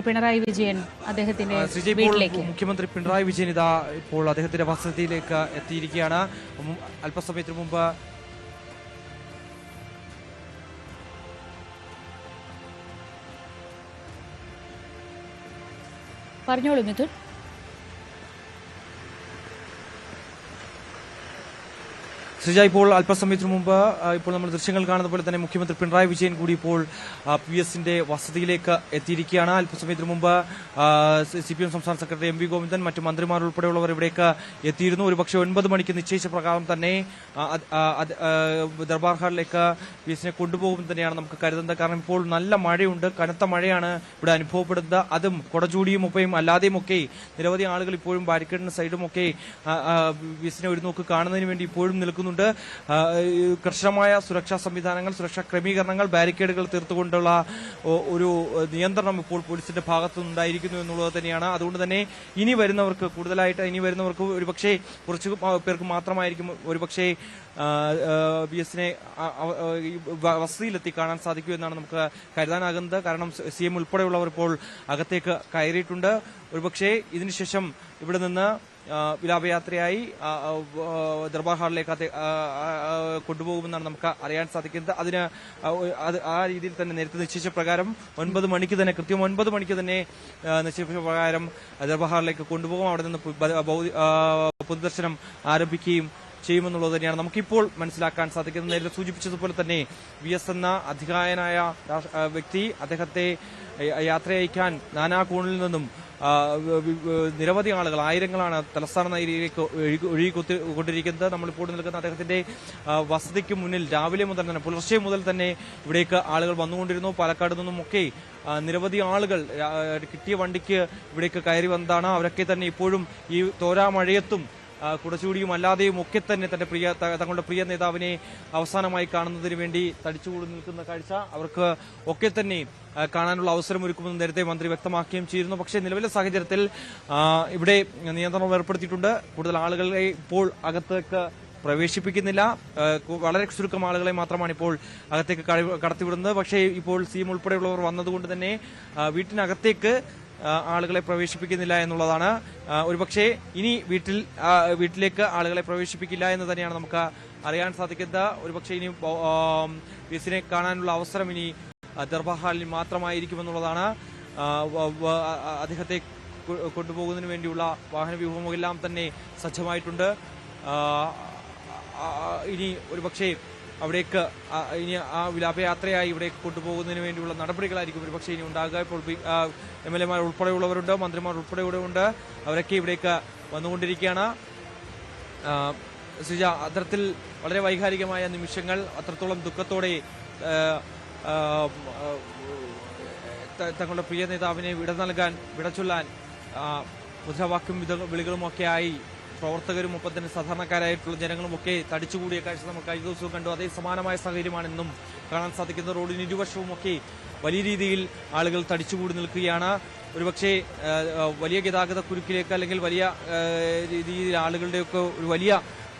പിണറായി വിജയൻ അദ്ദേഹത്തിന്റെ വീട്ടിലേക്ക്. മുഖ്യമന്ത്രി പിണറായി വിജയൻ ഇതാ ഇപ്പോൾ അദ്ദേഹത്തിന്റെ വസതിയിലേക്ക് എത്തിയിരിക്കുകയാണ്. അല്പസമയത്തിന് മുമ്പ് പറഞ്ഞോളൂ മിഥുൻ. ശ്രീജ ഇപ്പോൾ അല്പസമയത്തിനു മുമ്പ് ഇപ്പോൾ നമ്മൾ ദൃശ്യങ്ങൾ കാണുന്ന പോലെ തന്നെ മുഖ്യമന്ത്രി പിണറായി വിജയൻ കൂടി ഇപ്പോൾ പി എസിന്റെ വസതിയിലേക്ക് എത്തിയിരിക്കുകയാണ്. അല്പസമയത്തിനു മുമ്പ് സി പി എം സംസ്ഥാന സെക്രട്ടറി എം വി ഗോവിന്ദൻ മറ്റു മന്ത്രിമാർ ഉൾപ്പെടെയുള്ളവർ ഇവിടേക്ക് എത്തിയിരുന്നു. ഒരുപക്ഷെ ഒൻപത് മണിക്ക് നിശ്ചയിച്ച പ്രകാരം തന്നെ ദർബാർ ഹാളിലേക്ക് പി എസിനെ കൊണ്ടുപോകും തന്നെയാണ് നമുക്ക് കരുതുന്നത്. കാരണം ഇപ്പോൾ നല്ല മഴയുണ്ട് കനത്ത മഴയാണ് ഇവിടെ അനുഭവപ്പെടുന്നത്. അതും കൊടചൂടിയും ഒപ്പയും അല്ലാതെയും ഒക്കെ നിരവധി ആളുകൾ ഇപ്പോഴും ബാരിക്കേഡിന് സൈഡും ഒക്കെ ആ, ആ, പി എസിനെ ഒരു നോക്ക് കാണുന്നതിന് വേണ്ടി ഇപ്പോഴും നിൽക്കുന്നുണ്ട്. ഈ കർശനമായ സുരക്ഷാ സംവിധാനങ്ങൾ സുരക്ഷാ ക്രമീകരണങ്ങൾ ബാരിക്കേഡുകൾ തീർത്തുകൊണ്ടുള്ള ഒരു നിയന്ത്രണം ഇപ്പോൾ പോലീസിന്റെ ഭാഗത്തു നിന്നുണ്ടായിരിക്കുന്നു എന്നുള്ളത് തന്നെയാണ്. അതുകൊണ്ട് തന്നെ ഇനി വരുന്നവർക്ക് കൂടുതലായിട്ട് ഇനി വരുന്നവർക്ക് ഒരുപക്ഷെ കുറച്ച് പേർക്ക് മാത്രമായിരിക്കും ഒരുപക്ഷെ ബി എസിനെ വസതിയിലെത്തി കാണാൻ സാധിക്കൂ എന്നാണ് നമുക്ക് കരുതാനാകുന്നത്. കാരണം സി എം ഉൾപ്പെടെയുള്ളവർ ഇപ്പോൾ അകത്തേക്ക് കയറിയിട്ടുണ്ട്. ഒരുപക്ഷെ ഇതിനുശേഷം ഇവിടെ നിന്ന് വിലാപയാത്രയായി ദർബാർ ഹാളിലേക്ക് കൊണ്ടുപോകുമെന്നാണ് നമുക്ക് അറിയാൻ സാധിക്കുന്നത്. അതിന് ആ, രീതിയിൽ തന്നെ നേരത്തെ നിശ്ചയിച്ച പ്രകാരം ഒൻപത് മണിക്ക് തന്നെ കൃത്യം ഒൻപത് മണിക്ക് തന്നെ നിശ്ചയിച്ച പ്രകാരം ദർബാർ ഹാളിലേക്ക് കൊണ്ടുപോകും. അവിടെ നിന്ന് പൊതുദർശനം ആരംഭിക്കുകയും ചെയ്യുമെന്നുള്ളത് തന്നെയാണ് നമുക്കിപ്പോൾ മനസ്സിലാക്കാൻ സാധിക്കുന്നത്. നേരത്തെ സൂചിപ്പിച്ചതുപോലെ തന്നെ വി എസ് എന്ന അധികായനായ വ്യക്തി അദ്ദേഹത്തെ യാത്രയയക്കാൻ നാനാകോണിൽ നിന്നും നിരവധി ആളുകൾ ആയിരങ്ങളാണ് തലസ്ഥാന നഗരിയിലേക്ക് ഒഴുകി ഒഴുകിക്കൊത്തി കൊണ്ടിരിക്കുന്നത്. നമ്മളിപ്പോൾ നിൽക്കുന്ന അദ്ദേഹത്തിന്റെ വസതിക്ക് മുന്നിൽ രാവിലെ മുതൽ തന്നെ പുലർച്ചെ മുതൽ തന്നെ ഇവിടേക്ക് ആളുകൾ വന്നുകൊണ്ടിരുന്നു. പാലക്കാട് നിന്നുമൊക്കെ നിരവധി ആളുകൾ കിട്ടിയ വണ്ടിക്ക് ഇവിടേക്ക് കയറി വന്നതാണ്. അവരൊക്കെ തന്നെ ഇപ്പോഴും ഈ തോരാ മഴയത്തും ആ, കുടച്ചൂടിയും അല്ലാതെയും ഒക്കെ തന്നെ തന്റെ പ്രിയ തങ്ങളുടെ പ്രിയ നേതാവിനെ അവസാനമായി കാണുന്നതിന് വേണ്ടി തടിച്ചുകൂടി നിൽക്കുന്ന കാഴ്ച അവർക്ക് ഒക്കെ തന്നെ കാണാനുള്ള അവസരം ഒരുക്കുമെന്ന് നേരത്തെ മന്ത്രി വ്യക്തമാക്കുകയും ചെയ്തിരുന്നു. പക്ഷേ നിലവിലെ സാഹചര്യത്തിൽ ഇവിടെ നിയന്ത്രണം ഏർപ്പെടുത്തിയിട്ടുണ്ട്. കൂടുതൽ ആളുകളെ ഇപ്പോൾ അകത്തേക്ക് പ്രവേശിപ്പിക്കുന്നില്ല. വളരെ ചുരുക്കം ആളുകളെ മാത്രമാണ് ഇപ്പോൾ അകത്തേക്ക് കടത്തിവിടുന്നത്. പക്ഷേ ഇപ്പോൾ സീം ഉൾപ്പെടെയുള്ളവർ വന്നതുകൊണ്ട് തന്നെ വീട്ടിനകത്തേക്ക് ആളുകളെ പ്രവേശിപ്പിക്കുന്നില്ല എന്നുള്ളതാണ്. ഒരുപക്ഷെ ഇനി വീട്ടിൽ വീട്ടിലേക്ക് ആളുകളെ പ്രവേശിപ്പിക്കില്ല എന്ന് തന്നെയാണ് നമുക്ക് അറിയാൻ സാധിക്കുന്നത്. ഒരുപക്ഷെ ഇനി വിസിനെ കാണാനുള്ള അവസരം ഇനി ഹാളിൽ മാത്രമായിരിക്കുമെന്നുള്ളതാണ് അദ്ദേഹത്തെ കൊണ്ടുപോകുന്നതിന് വേണ്ടിയുള്ള വാഹന വ്യൂഹമെല്ലാം തന്നെ സജ്ജമായിട്ടുണ്ട്. ഇനി ഒരുപക്ഷെ അവിടേക്ക് ഇനി ആ വിലാപയാത്രയായി ഇവിടേക്ക് കൊണ്ടുപോകുന്നതിന് വേണ്ടിയുള്ള നടപടികളായിരിക്കും ഒരുപക്ഷെ ഇനി ഉണ്ടാകുക. ഇപ്പോൾ എം എൽ എമാർ ഉൾപ്പെടെയുള്ളവരുണ്ട് മന്ത്രിമാർ ഉൾപ്പെടെയുള്ളവരുണ്ട്. അവരൊക്കെ ഇവിടേക്ക് വന്നുകൊണ്ടിരിക്കുകയാണ്. സുജ അത്തരത്തിൽ വളരെ വൈകാരികമായ നിമിഷങ്ങൾ അത്രത്തോളം ദുഃഖത്തോടെ തങ്ങളുടെ പ്രിയ നേതാവിനെ വിട നൽകാൻ വിടച്ചൊല്ലാൻ മുദ്രാവാക്യം വിളികളുമൊക്കെയായി പ്രവർത്തകരും ഒപ്പം തന്നെ സാധാരണക്കാരായിട്ടുള്ള ജനങ്ങളും ഒക്കെ തടിച്ചുകൂടിയ കാഴ്ച നമ്മൾ കഴിഞ്ഞ ദിവസവും കണ്ടു. അതേ സമാനമായ സാഹചര്യമാണ് ഇന്നും കാണാൻ സാധിക്കുന്ന റോഡിന് ഇരുവശവും ഒക്കെ വലിയ രീതിയിൽ ആളുകൾ തടിച്ചുകൂടി നിൽക്കുകയാണ്. ഒരുപക്ഷെ വലിയ ഗതാഗത കുരുക്കിലേക്ക് അല്ലെങ്കിൽ വലിയ രീതിയിൽ ആളുകളുടെയൊക്കെ ഒരു വലിയ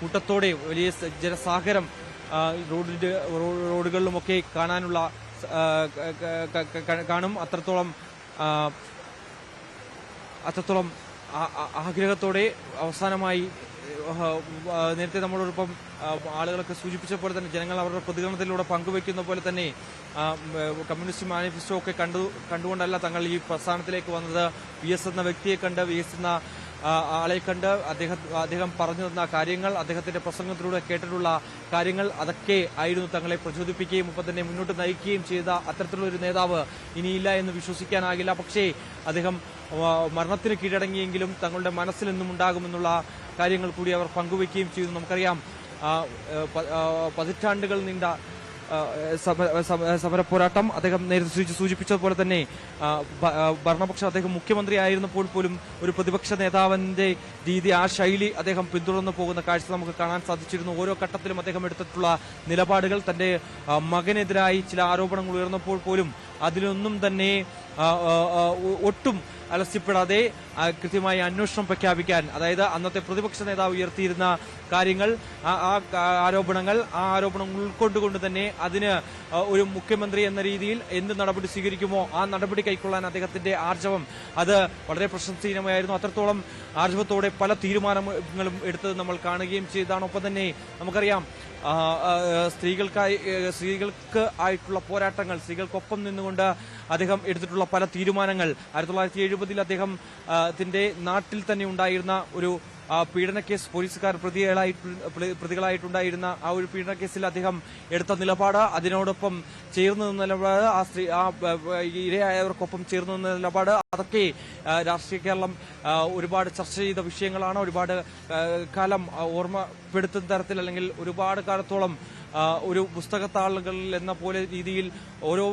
കൂട്ടത്തോടെ വലിയ ജനസാഗരം റോഡിന്റെ റോഡുകളിലുമൊക്കെ കാണാനുള്ള കാണും. അത്രത്തോളം അത്രത്തോളം ആഗ്രഹത്തോടെ അവസാനമായി നേരത്തെ നമ്മളോടൊപ്പം ആളുകളൊക്കെ സൂചിപ്പിച്ച പോലെ തന്നെ ജനങ്ങൾ അവരുടെ പ്രതികരണത്തിലൂടെ പങ്കുവെക്കുന്ന പോലെ തന്നെ കമ്മ്യൂണിസ്റ്റ് മാനിഫെസ്റ്റോ ഒക്കെ കണ്ടു കണ്ടുകൊണ്ടല്ല തങ്ങൾ ഈ പ്രസ്ഥാനത്തിലേക്ക് വന്നത്. വി എന്ന വ്യക്തിയെ കണ്ട് വി എസ് എന്ന ആളെ കണ്ട് അദ്ദേഹം അദ്ദേഹം പറഞ്ഞു തന്ന കാര്യങ്ങൾ അദ്ദേഹത്തിന്റെ പ്രസംഗത്തിലൂടെ കേട്ടിട്ടുള്ള കാര്യങ്ങൾ അതൊക്കെ ആയിരുന്നു തങ്ങളെ പ്രചോദിപ്പിക്കുകയും ഒപ്പം തന്നെ മുന്നോട്ട് നയിക്കുകയും ചെയ്ത അത്തരത്തിലുള്ള ഒരു നേതാവ് ഇനിയില്ല എന്ന് വിശ്വസിക്കാനാകില്ല. പക്ഷേ അദ്ദേഹം മരണത്തിന് കീഴടങ്ങിയെങ്കിലും തങ്ങളുടെ മനസ്സിൽ നിന്നും ഉണ്ടാകുമെന്നുള്ള കാര്യങ്ങൾ കൂടി അവർ പങ്കുവയ്ക്കുകയും ചെയ്തു. നമുക്കറിയാം പതിറ്റാണ്ടുകൾ നീണ്ട സമര പോരാട്ടം അദ്ദേഹം നേരത്തെ സൂചി- സൂചിപ്പിച്ചതുപോലെ തന്നെ ഭരണപക്ഷം അദ്ദേഹം മുഖ്യമന്ത്രി ആയിരുന്നപ്പോൾ പോലും ഒരു പ്രതിപക്ഷ നേതാവിന്റെ രീതി ആ ശൈലി അദ്ദേഹം പിന്തുടർന്നു പോകുന്ന കാഴ്ച നമുക്ക് കാണാൻ സാധിച്ചിരുന്നു. ഓരോ ഘട്ടത്തിലും അദ്ദേഹം എടുത്തിട്ടുള്ള നിലപാടുകൾ തന്റെ മകനെതിരായി ചില ആരോപണങ്ങൾ ഉയർന്നപ്പോൾ പോലും അതിലൊന്നും തന്നെ ഒട്ടും അലസ്യപ്പെടാതെ കൃത്യമായി അന്വേഷണം പ്രഖ്യാപിക്കാൻ അതായത് അന്നത്തെ പ്രതിപക്ഷ നേതാവ് ഉയർത്തിയിരുന്ന കാര്യങ്ങൾ ആ ആരോപണങ്ങൾ ആ ആരോപണം ഉൾക്കൊണ്ടുകൊണ്ട് തന്നെ അതിന് ഒരു മുഖ്യമന്ത്രി എന്ന രീതിയിൽ എന്ത് നടപടി സ്വീകരിക്കുമോ ആ നടപടി കൈക്കൊള്ളാൻ അദ്ദേഹത്തിന്റെ ആർജവം അത് വളരെ പ്രശംസനീയമായിരുന്നു. അത്രത്തോളം ആർജവത്തോടെ പല തീരുമാനങ്ങളും എടുത്തത് നമ്മൾ കാണുകയും ചെയ്താണ് ഒപ്പം തന്നെ നമുക്കറിയാം സ്ത്രീകൾക്കായി സ്ത്രീകൾക്ക് ആയിട്ടുള്ള പോരാട്ടങ്ങൾ സ്ത്രീകൾക്കൊപ്പം നിന്നുകൊണ്ട് അദ്ദേഹം എടുത്തിട്ടുള്ള പല തീരുമാനങ്ങൾ. ആയിരത്തി തൊള്ളായിരത്തി എഴുപതിൽ അദ്ദേഹം നാട്ടിൽ തന്നെ ഉണ്ടായിരുന്ന ഒരു ആ, പീഡന കേസ് പോലീസുകാർ പ്രതികളായി പ്രതി- പ്രതികളായിട്ടുണ്ടായിരുന്ന ആ ഒരു പീഡന കേസിൽ അദ്ദേഹം എടുത്ത നിലപാട് അതിനോടൊപ്പം ചേർന്ന് നിന്ന നിലപാട് ആ സ്ത്രീ ആ ഇരയായവർക്കൊപ്പം ചേർന്ന് നിന്ന നിലപാട് അതൊക്കെ രാഷ്ട്രീയ കേരളം ഒരുപാട് ചർച്ച ചെയ്ത വിഷയങ്ങളാണ്. ഒരുപാട് കാലം ഓർമ്മപ്പെടുത്തുന്ന തരത്തിൽ അല്ലെങ്കിൽ ഒരുപാട് കാലത്തോളം ഒരു പുസ്തകത്താളുകളിൽ എന്ന പോലെ രീതിയിൽ ഓരോ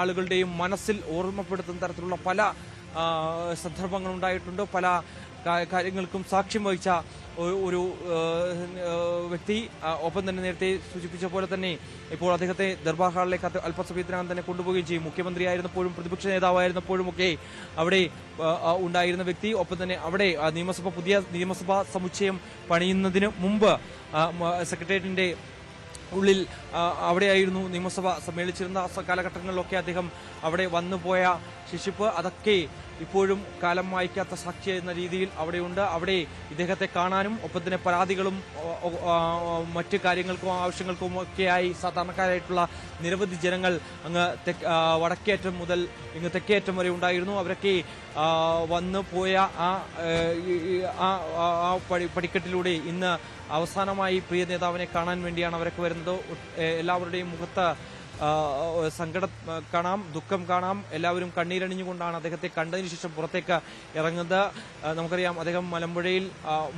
ആളുകളുടെയും മനസ്സിൽ ഓർമ്മപ്പെടുത്തുന്ന തരത്തിലുള്ള പല സന്ദർഭങ്ങളുണ്ടായിട്ടുണ്ട്. പല കാര്യങ്ങൾക്കും സാക്ഷ്യം വഹിച്ച ഒരു- വ്യക്തി ഒപ്പം തന്നെ നേരത്തെ സൂചിപ്പിച്ച പോലെ തന്നെ ഇപ്പോൾ അദ്ദേഹത്തെ ദർബാർ ഹാളിലേക്ക് അല്പസമയത്തിനകം തന്നെ കൊണ്ടുപോവുകയും ചെയ്യും. മുഖ്യമന്ത്രിയായിരുന്നപ്പോഴും പ്രതിപക്ഷ നേതാവായിരുന്നപ്പോഴും ഒക്കെ അവിടെ ഉണ്ടായിരുന്ന വ്യക്തി ഒപ്പം തന്നെ അവിടെ നിയമസഭ പുതിയ നിയമസഭാ സമുച്ചയം പണിയുന്നതിന് മുമ്പ് സെക്രട്ടേറിയറ്റിന്റെ ഉള്ളിൽ അവിടെയായിരുന്നു നിയമസഭ സമ്മേളിച്ചിരുന്ന കാലഘട്ടങ്ങളിലൊക്കെ അദ്ദേഹം അവിടെ വന്നുപോയ ശിശിപ്പ് അതൊക്കെ ഇപ്പോഴും കാലം വായിക്കാത്ത സാക്ഷി എന്ന രീതിയിൽ അവിടെയുണ്ട്. അവിടെ ഇദ്ദേഹത്തെ കാണാനും ഒപ്പം തന്നെ പരാതികളും മറ്റ് കാര്യങ്ങൾക്കും ആവശ്യങ്ങൾക്കും ഒക്കെയായി സാധാരണക്കാരായിട്ടുള്ള നിരവധി ജനങ്ങൾ അങ്ങ് വടക്കേറ്റം മുതൽ ഇങ്ങ് തെക്കേറ്റം വരെ ഉണ്ടായിരുന്നു. അവരൊക്കെ വന്നു പോയ ആ ആ ആ- ആ പടി പടിക്കെട്ടിലൂടെ ഇന്ന് അവസാനമായി പ്രിയ നേതാവിനെ കാണാൻ വേണ്ടിയാണ് അവരൊക്കെ വരുന്നത്. എല്ലാവരുടെയും മുഖത്ത് സങ്കടം കാണാം ദുഃഖം കാണാം. എല്ലാവരും കണ്ണീരണിഞ്ഞുകൊണ്ടാണ് അദ്ദേഹത്തെ കണ്ടതിന് ശേഷം പുറത്തേക്ക് ഇറങ്ങുന്നത്. നമുക്കറിയാം അദ്ദേഹം മലമ്പുഴയിൽ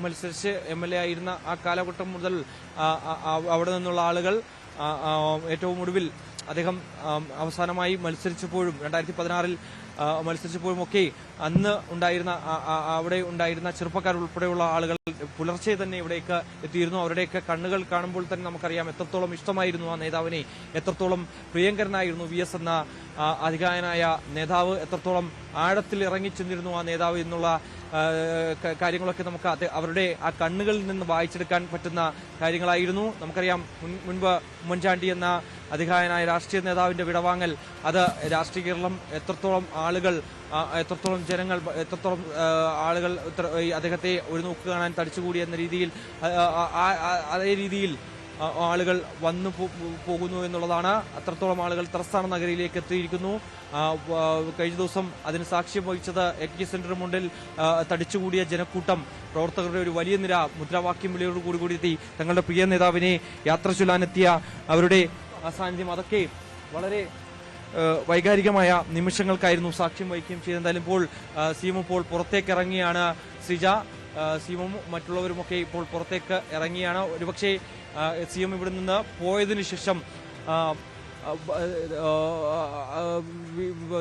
മത്സരിച്ച് എം എൽ എ ആയിരുന്ന ആ കാലഘട്ടം മുതൽ അവിടെ നിന്നുള്ള ആളുകൾ ഏറ്റവും ഒടുവിൽ അദ്ദേഹം അവസാനമായി മത്സരിച്ചപ്പോഴും രണ്ടായിരത്തി പതിനാറിൽ മത്സരിച്ചപ്പോഴും ഒക്കെ അന്ന് ഉണ്ടായിരുന്ന അവിടെ ഉണ്ടായിരുന്ന ചെറുപ്പക്കാർ ഉൾപ്പെടെയുള്ള ആളുകൾ പുലർച്ചെ തന്നെ ഇവിടേക്ക് എത്തിയിരുന്നു. അവരുടെയൊക്കെ കണ്ണുകൾ കാണുമ്പോൾ തന്നെ നമുക്കറിയാം എത്രത്തോളം ഇഷ്ടമായിരുന്നു ആ നേതാവിനെ. എത്രത്തോളം പ്രിയങ്കരനായിരുന്നു വി എസ് എന്ന അധികാരനായ നേതാവ്. എത്രത്തോളം ആഴത്തിൽ ഇറങ്ങിച്ചെന്നിരുന്നു ആ നേതാവ് എന്നുള്ള കാര്യങ്ങളൊക്കെ നമുക്ക് അവരുടെ ആ കണ്ണുകളിൽ നിന്ന് വായിച്ചെടുക്കാൻ പറ്റുന്ന കാര്യങ്ങളായിരുന്നു. നമുക്കറിയാം മുൻ- മുൻപ് ഉമ്മൻചാണ്ടി എന്ന അധികായനായ രാഷ്ട്രീയ നേതാവിന്റെ വിടവാങ്ങൽ. അത് രാഷ്ട്രീയ കേരളം എത്രത്തോളം ആളുകൾ എത്രത്തോളം ജനങ്ങൾ എത്രത്തോളം ആളുകൾ അദ്ദേഹത്തെ ഒരു നോക്ക് കാണാൻ തടിച്ചുകൂടി എന്ന രീതിയിൽ അതേ രീതിയിൽ ആളുകൾ വന്നു പോകുന്നു എന്നുള്ളതാണ്. അത്രത്തോളം ആളുകൾ തലസ്ഥാന നഗരിയിലേക്ക് എത്തിയിരിക്കുന്നു. കഴിഞ്ഞ ദിവസം അതിന് സാക്ഷ്യം വഹിച്ചത് എ കെ സെന്ററിന് മുന്നിൽ തടിച്ചുകൂടിയ ജനക്കൂട്ടം പ്രവർത്തകരുടെ ഒരു വലിയ നിര മുദ്രാവാക്യം വിളിയോട് കൂടി എത്തി. തങ്ങളുടെ പ്രിയ നേതാവിനെ യാത്ര ചൊല്ലാനെത്തിയ അവരുടെ അസാന്നിധ്യം സാന്നിധ്യം അതൊക്കെ വളരെ വൈകാരികമായ നിമിഷങ്ങൾക്കായിരുന്നു സാക്ഷ്യം വഹിക്കുകയും ചെയ്തത്. എന്തായാലും ഇപ്പോൾ സീമു ഇപ്പോൾ പുറത്തേക്ക് ഇറങ്ങിയാണ് സിജ സീമും മറ്റുള്ളവരുമൊക്കെ ഇപ്പോൾ പുറത്തേക്ക് ഇറങ്ങിയാണ്. ഒരുപക്ഷെ സി എം ഇവിടെ നിന്ന് പോയതിനു ശേഷം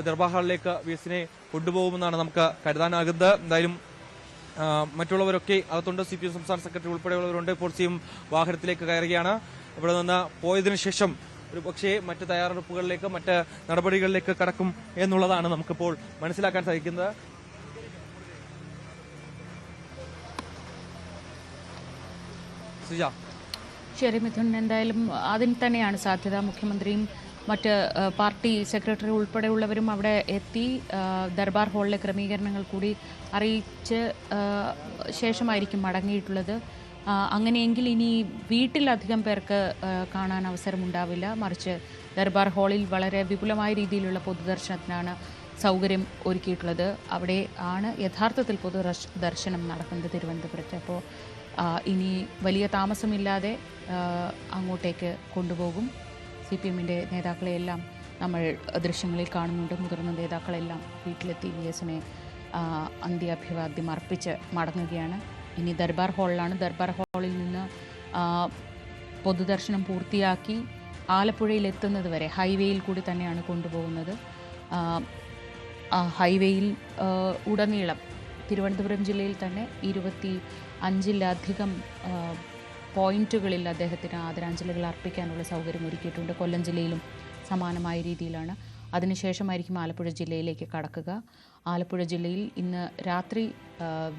ദർബാർ ഹാളിലേക്ക് വി എസിനെ കൊണ്ടുപോകുമെന്നാണ് നമുക്ക് കരുതാനാകുന്നത്. എന്തായാലും മറ്റുള്ളവരൊക്കെ അകത്തുണ്ട്. സി പി എം സംസ്ഥാന സെക്രട്ടറി ഉൾപ്പെടെയുള്ളവരുണ്ട്. ഇപ്പോൾ സി എം വാഹനത്തിലേക്ക് കയറുകയാണ്. ഇവിടെ നിന്ന് പോയതിനു ശേഷം ഒരു പക്ഷേ മറ്റ് തയ്യാറെടുപ്പുകളിലേക്ക് മറ്റ് നടപടികളിലേക്ക് കടക്കും എന്നുള്ളതാണ് നമുക്കിപ്പോൾ മനസ്സിലാക്കാൻ സാധിക്കുന്നത്. ശരി മിഥുൻ. എന്തായാലും അതിന് തന്നെയാണ് സാധ്യത. മുഖ്യമന്ത്രിയും മറ്റ് പാർട്ടി സെക്രട്ടറി ഉൾപ്പെടെയുള്ളവരും അവിടെ എത്തി. ദർബാർ ഹാളിലെ ക്രമീകരണങ്ങൾ കൂടി അറിയിച്ച് ശേഷമായിരിക്കും മടങ്ങിയിട്ടുള്ളത്. അങ്ങനെയെങ്കിൽ ഇനി വീട്ടിലധികം പേർക്ക് കാണാൻ അവസരമുണ്ടാവില്ല. മറിച്ച് ദർബാർ ഹാളിൽ വളരെ വിപുലമായ രീതിയിലുള്ള പൊതുദർശനത്തിനാണ് സൗകര്യം ഒരുക്കിയിട്ടുള്ളത്. അവിടെ ആണ് യഥാർത്ഥത്തിൽ പൊതു ദർശ- ദർശനം നടക്കുന്നത് തിരുവനന്തപുരത്ത്. അപ്പോൾ ഇനി വലിയ താമസമില്ലാതെ അങ്ങോട്ടേക്ക് കൊണ്ടുപോകും. സി പി എമ്മിന്റെ നേതാക്കളെയെല്ലാം നമ്മൾ ദൃശ്യങ്ങളിൽ കാണുന്നുണ്ട്. മുതിർന്ന നേതാക്കളെല്ലാം വീട്ടിലെത്തി വി എസിനെ അന്ത്യാഭിവാദ്യം അർപ്പിച്ച് മടങ്ങുകയാണ്. ഇനി ദർബാർ ഹാളിലാണ്. ദർബാർ ഹാളിൽ നിന്ന് പൊതുദർശനം പൂർത്തിയാക്കി ആലപ്പുഴയിൽ എത്തുന്നത് വരെ ഹൈവേയിൽ കൂടി തന്നെയാണ് കൊണ്ടുപോകുന്നത്. ഹൈവേയിൽ ഉടനീളം തിരുവനന്തപുരം ജില്ലയിൽ തന്നെ ഇരുപത്തി അഞ്ചിലധികം പോയിന്റുകളിൽ അദ്ദേഹത്തിന് ആദരാഞ്ജലികൾ അർപ്പിക്കാനുള്ള സൗകര്യം ഒരുക്കിയിട്ടുണ്ട്. കൊല്ലം ജില്ലയിലും സമാനമായ രീതിയിലാണ്. അതിനുശേഷമായിരിക്കും ആലപ്പുഴ ജില്ലയിലേക്ക് കടക്കുക. ആലപ്പുഴ ജില്ലയിൽ ഇന്ന് രാത്രി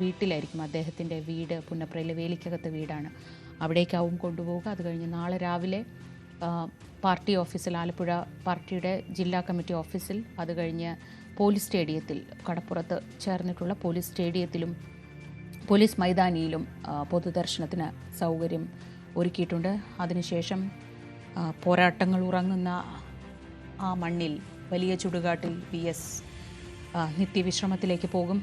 വീട്ടിലായിരിക്കും അദ്ദേഹത്തിന്റെ വീട് പുന്നപ്രയിലെ വേലിക്കകത്തെ വീടാണ്. അവിടേക്കാവും കൊണ്ടുപോവുക. അത് കഴിഞ്ഞ് നാളെ രാവിലെ പാർട്ടി ഓഫീസിൽ ആലപ്പുഴ പാർട്ടിയുടെ ജില്ലാ കമ്മിറ്റി ഓഫീസിൽ അത് കഴിഞ്ഞ് പോലീസ് സ്റ്റേഡിയത്തിൽ കടപ്പുറത്ത് ചേർന്നിട്ടുള്ള പോലീസ് സ്റ്റേഡിയത്തിലും പോലീസ് മൈതാനിയിലും പൊതുദർശനത്തിന് സൗകര്യം ഒരുക്കിയിട്ടുണ്ട്. അതിനുശേഷം പോരാട്ടങ്ങൾ ഉറങ്ങുന്ന ആ മണ്ണിൽ വലിയ ചുടുകാട്ടിൽ വി എസ് നിത്യവിശ്രമത്തിലേക്ക് പോകും.